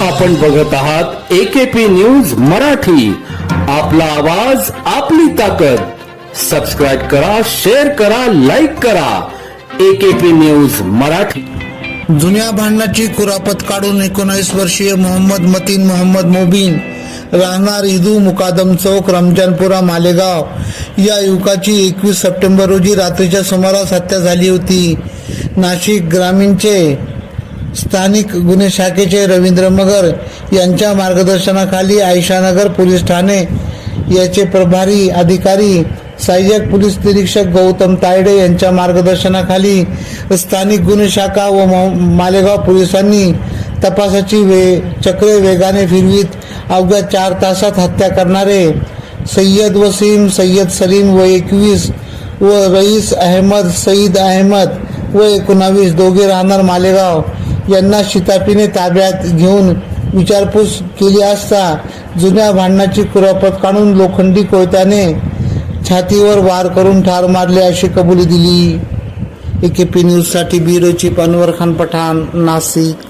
आपण बघत आहात एकेपी न्यूज मराठी. आपला आवाज आपली ताकद. सबस्क्राईब करा शेअर करा लाईक करा. AKP news Marathi. जुन्या भांडणाची कुरापत काढून एकोणावीस वर्षीय मोहम्मद मतीन मोहम्मद मोबीन राहणार इदू मुकादम चौक रमजानपुरा मालेगाव. या युवकाची एकवीस सप्टेंबर रोजी रात्रीच्या सुमारास हत्या झाली होती. नाशिक ग्रामीणचे स्थानिक गुन्हे शाखेचे रवींद्र मगर यांच्या मार्गदर्शनाखाली आयशानगर पोलीस ठाणे याचे प्रभारी अधिकारी सहाय्यक पोलीस निरीक्षक गौतम तायडे यांच्या मार्गदर्शनाखाली स्थानिक गुन्हे शाखा व मालेगाव पोलिसांनी तपासाची वे चक्रे वेगाने फिरवीत अवघ्या चार तासात हत्या करणारे सय्यद वसीम सय्यद सलीम व एकवीस व रईस अहमद सईद अहमद व एकोणावीस दोघे राहणार मालेगाव. यांना शितापीने ताब्यात घेऊन विचारपूस केली असता जुन्या भांडणाची कुरापत काढून लोखंडी कोयत्याने छातीवर वार करून ठार मारले अशी कबुली दिली. एकेपी न्यूजसाठी बिरोची पानवर अनवर खान पठाण नाशिक.